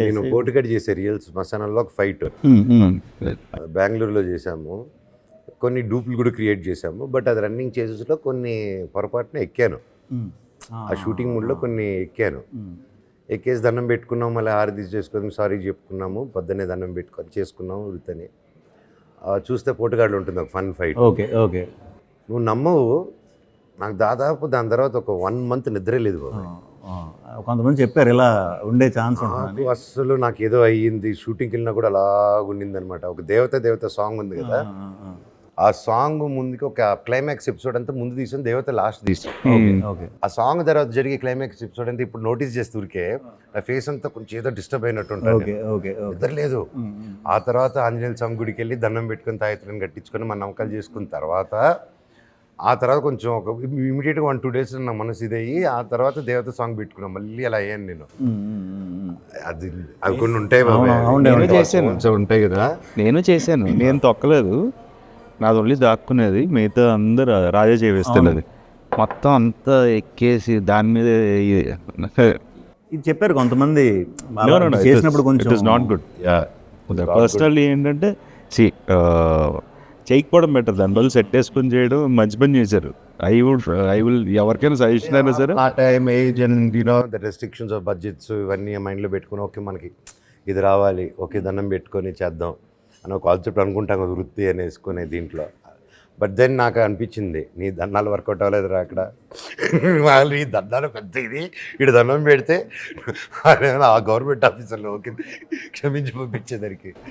నేను పోటుగడి చేసే రియల్స్ మసానాల్లో ఒక ఫైట్ బెంగళూరులో చేశాము. కొన్ని డూపులు కూడా క్రియేట్ చేశాము. బట్ అది రన్నింగ్ చేసేలో కొన్ని పొరపాటున ఎక్కాను. ఆ షూటింగ్ మూడ్లో కొన్ని ఎక్కాను. ఎక్కేసి దండం పెట్టుకున్నాం మళ్ళీ హారతి చేసుకొని సారీ చెప్పుకున్నాము. పొద్దున్నే దండం పెట్టుకొని చేసుకున్నాము వృత్తని. చూస్తే పోటుగాడు ఉంటుంది. ఒక ఫన్ ఫైట్ ఓకే ఓకే. నువ్వు నమ్మవు. నాకు దాదాపు దాని తర్వాత ఒక వన్ మంత్ నిద్రే లేదు బాబు. కొంతమంది చెప్పారు ఇలా ఉండే ఛాన్స్ ఉంటుందని. నాకు అస్సలు నాకు ఏదో అయ్యింది షూటింగ్కి వెళ్ళినా కూడా అలా ఉండింది అనమాట ఒక దేవత దేవత సాంగ్ ఉంది కదా. ఆ, సాంగ్ ముందుకి ఒక క్లైమాక్స్ ఎపిసోడ్ అంతా ముందు తీసాం దేవత లాస్ట్ తీసాం ఓకే ఓకే. ఆ సాంగ్ తర్వాత జరిగే క్లైమాక్స్ ఎపిసోడ్ అంతా ఇప్పుడు నోటీస్ చేస్తూ ఊరికే నా ఫేస్ అంతా కొంచెం ఏదో డిస్టర్బ్ అయినట్టు ఉంటుంది. Okay okay okay. నిద్ర లేదు. ఆ తర్వాత ఆంజనేయ స్వామి గుడికి వెళ్ళి దండం పెట్టుకొని తాయత్రం కట్టించుకొని మన నమ్మకాలు చేసుకున్న తర్వాత ఆ తర్వాత కొంచెం ఒక ఇమీడియట్గా వన్ టూ డేస్ నా మనసు ఇదయ్యి ఆ తర్వాత దేవత సాంగ్ పెట్టుకున్నాం. మళ్ళీ అలా అయ్యాను నేను. అది అవి కొన్ని ఉంటాయి నేను. చేశాను. ఉంటాయి కదా. నేను చేశాను. నేను తొక్కలేదు. నాది ఓన్లీ దాక్కునేది. మిగతా అందరు రాజా చేవేస్తున్నది మొత్తం అంతా ఎక్కేసి దాని మీద ఇది చెప్పారు కొంతమంది. చేసినప్పుడు కొంచెం it is not good personally ఏంటంటే సి చేయకపోవడం బెటర్ దాని బదులు సెట్ వేసుకొని చేయడం మంచి పని చేశారు. ఐ వుడ్ ఐ విల్ ఎవరికైనా సజెషన్ అయినా సరే. ఆ time age and you know the restrictions of budgets ఇవన్నీ మైండ్లో పెట్టుకుని ఓకే మనకి ఇది రావాలి ఓకే దండం పెట్టుకొని చేద్దాం అని ఒక కాన్సెప్ట్ అనుకుంటాం కదా వృత్తి అని వేసుకునే దీంట్లో. బట్ దెన్ నాకు అనిపించింది నీ దండాలు వర్కౌట్ అవ్వలేదురా అక్కడ. వాళ్ళు ఈ దండాలు పెద్ద ఇది ఇటు దండం పెడితే ఆ గవర్నమెంట్ ఆఫీసర్లో ఓకే క్షమించి పంపించేదానికి.